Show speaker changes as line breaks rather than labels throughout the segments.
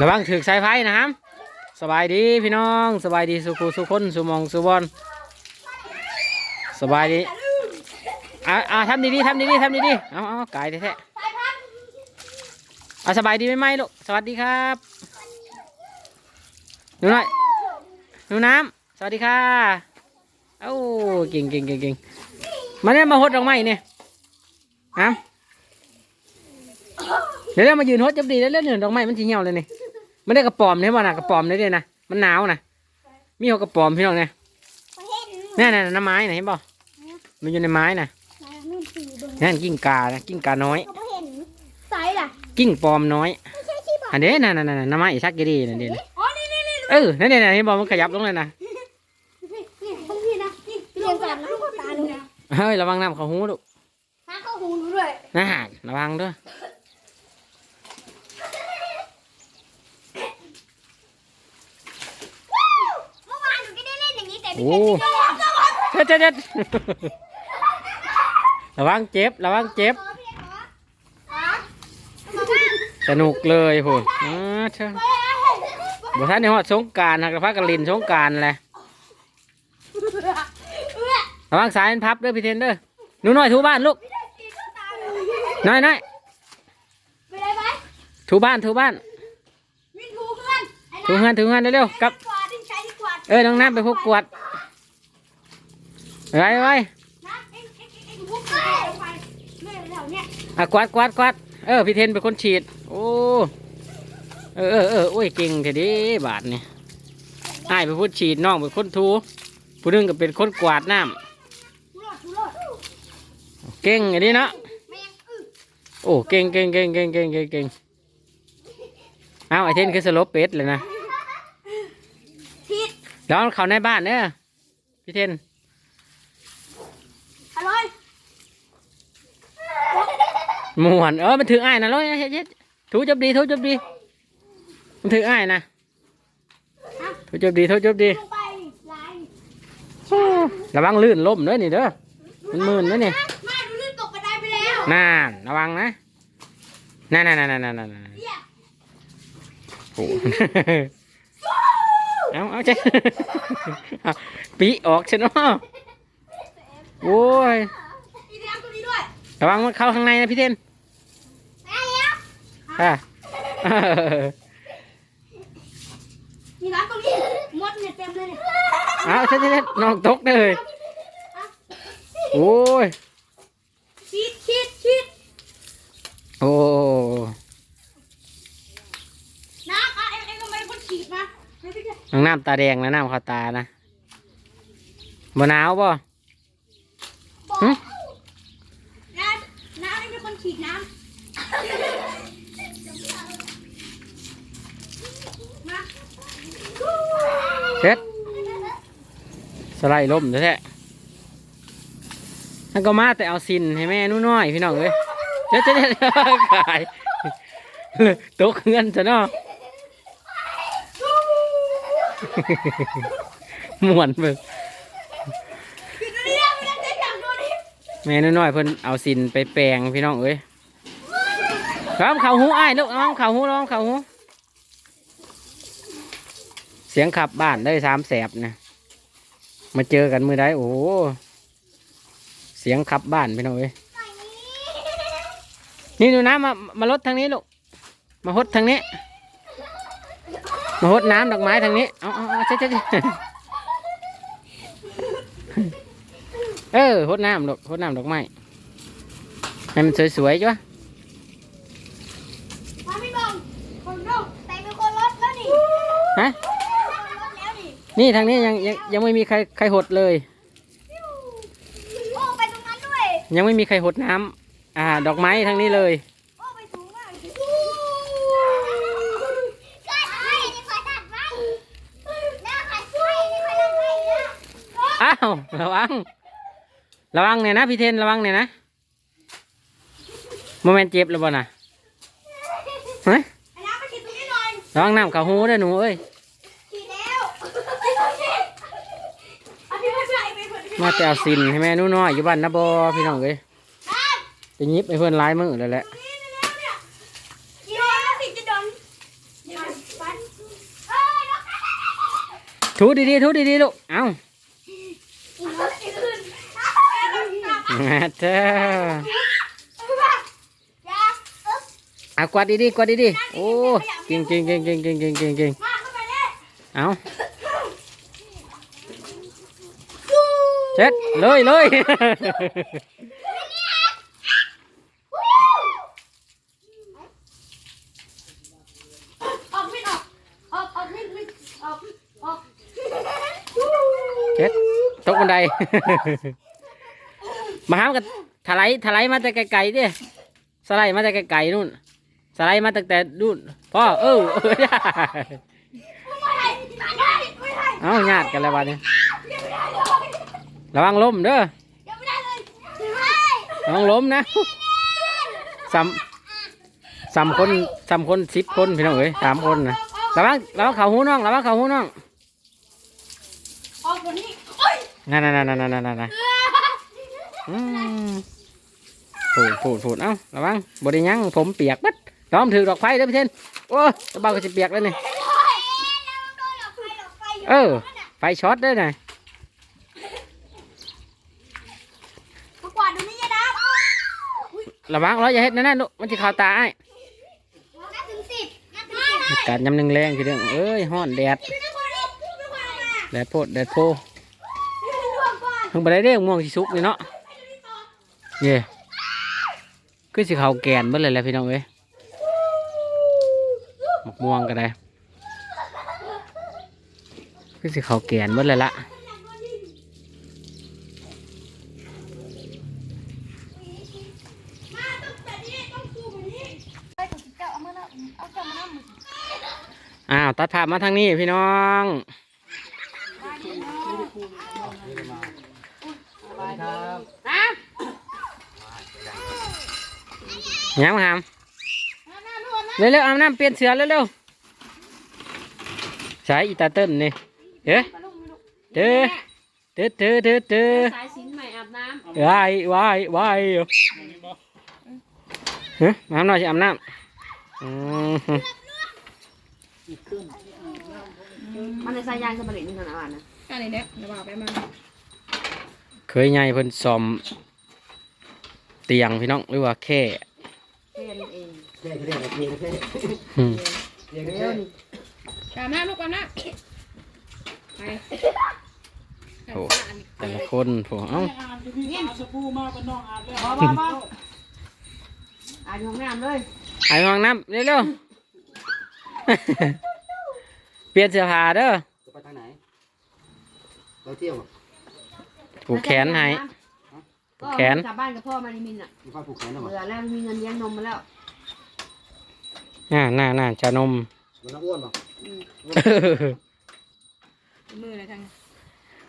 ระวังถึกสายไฟนะครับสบายดีพี่น้องสบายดีสุขุสุคนสุมองสุบอลสบายดีอ่าอ่าทำดีๆทำดีๆทำดีๆเอาเอาไก่แท้ๆเอาสบายดีไหมไหมลูกสวัสดีครับหนูน้อยหนูน้ำสวัสดีค่ะเอ้าเก่งเก่งเก่งเก่งมาเนี่ยมาหดดอกไม้เนี่ยฮะเดี๋ยวเรามายืนหดจับดีแล้วเล่นหนึ่งดอกไม้มันทีเหี่ยวเลยนี่ มันได้กระป๋อมเนี่ยบ่นะกระป๋อมเนี่ยเด้นะมันหนาวนะมีหัวกระป๋อมพี่น้องเนี่ยนี่นี่น้ำไม้นะเห็นบ่มันอยู่ในไม้นะนั่นกิ้งกานะกิ้งกาน้อย
เขาเห็นไซส์ล่ะ
กิ้งปลอมน้อย
ไม่ใช่ที่บอก
อันนี้นั่นนั่นนั่นน้ำไม้ชักกีดีนั่นเด้นะ
อ๋อนี่นี่นี่
เออนั่นเด้นะเห็นบ่มันขยับลงเลยนะ
นี่นี่ต้องพี่นะนี่เรียงกันนะตาหนูนะ
เฮ้ยระวังน้ำเขาหูลูก
หาเข้าหูหนูด้วย
นะระวังด้วย
เมื่อวานหนูก็ได้เล่นอย่างนี้แต่พี่
โอ้
เพชรไม่ได้
เจ็ดเจ็ดเจ็ดระวังเจ็บ ระวังเจ็บ
ขอพี่ขอขอ
สนุกเลยพูดอ่าเชิญบ่ท่านในหอดสงกรารหักกระพักกันลินสงกรารแหละระวังสายมันพับเด้อพี่เทนเด้อหนูน้อยถูบ้านลูกน้อยน้อย
ไปได้ไหม
ถูบ้านถูบ้าน
วิ่งถูเพื่อน
ถูเงินถูเงินเร็วๆกับ เอ้ยน้องน้ำไปพวกกวดไว้ไว้
นะเอ็งเอ็งเอ็งพวกกวาดลงไป
อะกวาดกวาดกวาดเออพี่เทนเป็นคนฉีด โอ้เออเออเออโอ้ยเก่งเถอะดิบาทนี่อ้ายเป็นคนฉีดน้องเป็นคนถูผู้นึงก็เป็นคนกวาดน้ำเก่งอันนี้เนาะโอ้เก่งเก่งเก่งเก่งเก่งเก่งเก่งเอาไอเทนคือสลบเป็ดเลยนะ
ทิศ
แล้วเขาในบ้านเนอะพี่เทน
อร่อย
หมวนเออมันถืออ้ายนะร้อยนะเฮ็ดเฮ็ดถูจบดีถูจบดี มันถืออ้ายนะถูจบดีถูจบดี
ลงไปลาย
ระวังลื่นล้มเด้อนี่เด้อมันมืนเด้อนี่
มาดูลื่นตกกระไดไปแล้ว
น่าระวังนะนั่นนั่นนั่นนั่นนั่น
เหี้ย
โอ้ เอาเอาเจ๊เอาปีออกเชนอโอ้ย
มีน้ำตัวนี้ด้วย
ระวังมันเข้าข้างในนะพี่เทน
มาแล้ว
อะ
มีน้ำตรงนี้มดเนี่ยเต็มเลยเนี่ย
เอาเช็ดเช็ดเช็ดน้องตกเลยโอ้ย
ชีดชีดชีด
โอ้
น้ำอะเอ็งเอ็งก็ไม่ได้คนฉีดมาไม่ใช่
น้องน้ำตาแดงนะน้ำเข้าตานะบ่หนาวบ่
บอก
หึ
น้ำน้ำเอ็งเป็นคนฉีดน้ำมา
เช็ดสไลด์ล่มแท้ๆนั่นก็มาแต่เอาซินให้แม่หนู่น้อยพี่น้องเอ้ยเช็ดเช็ดเช็ดขายตกเงินซะเนาะ ม่วนเบิ่ง
ปิดตัวนี้แล้วไม่ได้เจ๊จับตัวนี้
แม่น้อยๆเพิ่นเอาสินไปแปลงพี่น้องเอ้ยครับเขาหูอ้ายลูกน้องเขาหูน้องเขาหูเสียงขับบ้านได้สามแสบนะมาเจอกันมือได้โอ้โหเสียงขับบ้านพี่น้องเอ้ยนี่ดูนะมามาลดทางนี้ลูกมาหดทางนี้ มาหดน้ำดอกไม้ทางนี้ เอาเอาเอาเช็ดเช็ดเช็ดเออหดน้ำดอกหดน้ำดอกไม้ให้มันสวยๆจ้ะ
มาพี่บองคนลงแต่เป็นคนรถแล้วนี่
ฮะ
คนรถแล้วนี่
นี่ทางนี้ยังยังยังไม่มีใครใครหดเลย
โอ้ไปตรงนั้นด้วย
ยังไม่มีใครหดน้ำอ่า ดอกไม้ทางนี้เลย
โอ้ไปสูงมากก็ใช่นี่คอยตัดไว้แล้วใครช่วยนี่คอยตัดไว้แล้ว
อ้าวระวัง ระวังเนี่ยนะพี่เทนระวังเนี่ยนะโมเมนต์เจ็บแล้วบ่น่ะเฮ้ย
ระ
วังน้ำเขาหูด้อหนูเอ้ย
มา
แต่เอาสินให้แม่นู้น้อยอยู่บ้านนะบอพี่น้องเอ้ย
น้ำ
ไปยิบไปเพื่อนร้ายมือเลยแหละ
นี่แล้วเนี่ยกี่ร้อยละสิบจะโดนเดี๋ยว
ถูดีๆถูดีๆลูกเอ้ามา เถอะเอากวาดดีๆกวาดดีๆโอ้เก่งเก่งเก่งเก่งเก่งเก่งเก่งเก่งเอาเช็ดเลยเลย
ออกไม่ออกออกออกไม่ไม่ออกออก
เช็ดตกบันได มาห้ามกันถลายถลายมาแต่ไกลๆดิสไลด์มาแต่ไกลๆนู่น สไลด์มาตั้งแต่นู่นพ่อเออเออ
ไม่ได้ไม่ได้ไม่ได้
เอาญาติกันแล้ววันนี้
ยังไม่ได้เลย
ระวังล้มเด้อ
ยังไม่ได้เลยไม่ได้
ระวังล้มนะสามสามคนสามคนสิบคนพี่น้องเอ้ยสามคนนะระวังระวังเขาหูน้องระวังเขาหูน้อง
ออกคนนี้โอ้ย
นั่นนั่นนั่นนั่นนั่นนั่นอืม ผูดผูดผูดเอ้าระวังบไดิยังผมเปียกบัดน้อมถือดอกไฟเด้อพี่เทนโอ้ตะเบาก็จะเปียกแล้วนี่เออ ไฟช็อตเด้อน่ะ
มากวาดดูนี่ยายด
ระวังร้อยอย่าเฮ็ดนั่นนั่นลูกมันจะข้าตาไอ้อากาศยำหนึ่งแรงคือเรื่องเอ้ยฮ้อนแดดแดดโพดแดดโพ
ไม่ได้รวมก่อน
เพิ่งไปได้เรื่องม่วงสิสุกนี่เนาะ เนี่ยคือสิเขาแกนเมื่อไรแล้วพี่น้องเอ้ยหมกม่วงกันเลยคือสิเขาแกนเมื่
อไรละอ้าว
ตาดามมาทางนี้พี่น้องสวัสดีครับ ยังมาหามเร็วๆอาบน้ำเปลี่ยนเสือเร็วๆใช้อีตาเติ้ลนี่เอ๊ะเด้อเด้อเด้อเด้อเด้อ
สายสินใหม่อาบน้
วายวายวายเฮ้ยมาหน่อยสิอาบน้ำอืม
มันในสายยางสมบัตินี่ขนาดนั้นนะ
อันนี้เนี่ยเดี๋ยวบอกไปมา
เคยไงเพิ่นซอมเตียงพี่น้องหรือว่าแค่
แค่นั้นเอง
อืม
เดี๋ยวนี่
ตามหน้าลูกตามหน้าไป
โอ้แต่ละคนโอ้เอ้า
บอบอบออาบอยู่ห้องน้ำเลย
ไอ้ห้องน้ำเร็วๆ เปลี่ยนเสื้อผ้าเด้อ
จะไปทางไหน เราเที่ยวอะ
ผูกแขนให้
ก็
แขน
กลับบ้านกับพ่อมาดิมินอะ
มีความผูกแขนหรอ
เบื่อแล้วมีเงินเลี้ยงนมมาแล้ว
น่าน่าน่าจะนม
มันน้ำอ้วนป่ะ
อืม
มืออะไรทาง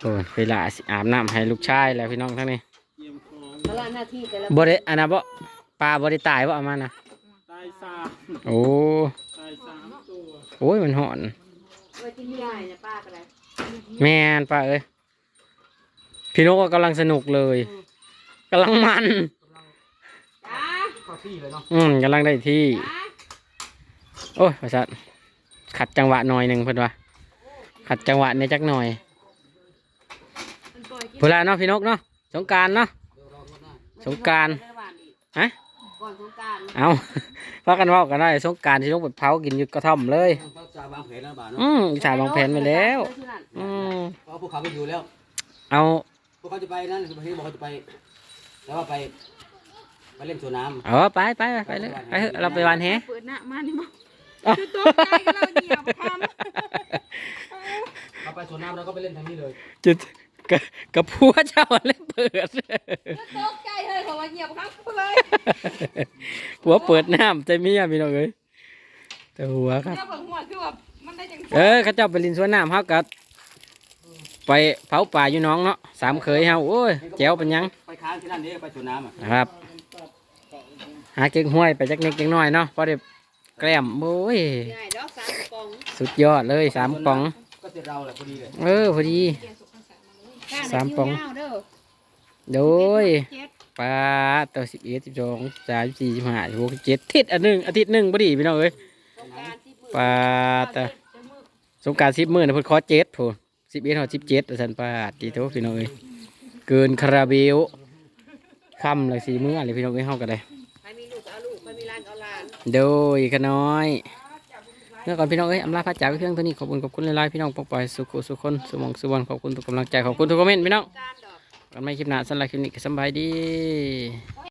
โอ้ยเวลาสิอาบน้ำให้ลูกชายแล้วพี่น้องทั้งนี้
แล้วหน้าที่แต่ละ
บ่ได้อันนั้นบ่ปลาบ่ได้ตายบ่เอามานะ
ตายสาม
โอ้
ตายสามตัว
โอ้ยมันหอน
ไว้ที่นี่ได้นะป้าก็ได้
แม่นป้าเอ้ยพี่นกก็กำลังสนุกเลยกำลังมัน
จ้า
เข้าที่เลยเนาะ
อืมกำลังได้ที่
จ้า
โอ้ยประสาทขัดจังหวะหน่อยหนึ่งเพิ่นว่าขัดจังหวะในจักหน่อย
มันปล่อยกิน
เวลาเนาะพี่นกเนาะสงกรารเนาะสงกรานต์ ฮะ
ก่อนสงกราร
เอา พากันเว่ากันได้สงกรารที่ต้องไปเผากินอยู่กระท่อมเลย
เขาจะวางแผนแล้วบ่าเนาะ
อืมอีสานวางแผนไว้แล้ว อืม
เพราะพวกเขาไปอยู่แล้ว
เอา
พวกเขาจะไปนั่นคือประเทศบอกเขาจะไป แล้วว่าไปไปเล่นสวนน้
เอาไปไปไปไปเลยไปเถอะเราไปวันแฮ
เปิดหน้ามานี่มั้ง
อ้าว
คือตัวใจกันเราเหยียบคำ
เขาไปสวนน้ำแล้วก็ไปเล่นทางนี้เลย
จุดกะกระพัวเจ้าเล่นเปิดำ
ตกใจเลยเขาว่าเหยียบครับเลย
หัวเปิดน้ำใจเมียพี่น้องเอ้ยแต่หัวครับ
เนี่ยเบิ่งหัวคือแบบมันได้จัง
เออเขาเจ้าไปลินสวนน้ำเขากัไปเผาป่าอยู่น้องเนาะสามเคยเฮาโอ้ยแจ๋วเป็นหยัง
ไปค้างที่นั่นนี่ไปสวนน้ำอะ
นะครับหาเก่งห้วยไปจักเล็กจักน้อยเนาะพอได้แกล้มโอ้ย
ง่ายดอกสามกระป๋อง
สุดยอดเลยสามปอง
ก็เสร็จเราแหละพอดีเลย
เออพอดี สามปอง
เด้อ
โดยปลาตัวสิบเอ็ดสิบสองสามสี่สิบห้าสิบหกสิบเจ็ดทิศอันหนึ่งอาทิตย์หนึ่งพอดีพี่น้องเอ้ย
สงกรารที่มือ
ปลาตัวสงกรารสิบมื่นนะเพิ่นขอเจ็ดพูนสิบเอ็ดหอสิบเจ็ดสันปาตีโตพี่น้องเอ้ยเกินคาราเบล ค่ำเลยสี่มื้อเลยพี่น้องเอ้ยเฮากันเลย
ใครมีลูกเอาลูกใครมีหลานเอาหลาน
โดยขน้อยเมื่อก่อนพี่น้องเอ้ยอำลาพระจากไปเพียงเท่านี้ขอบคุณขอบคุณหลายๆพี่น้องปกปล่อยสุขสุขคนสุขมองสุวรรณขอบคุณทุกกำลังใจขอบคุณทุกคอมเมนต์พี่น้อง
การดอก
กันไม่คลิปหน้าสำหรับคลิปนี้ก็สำบายดี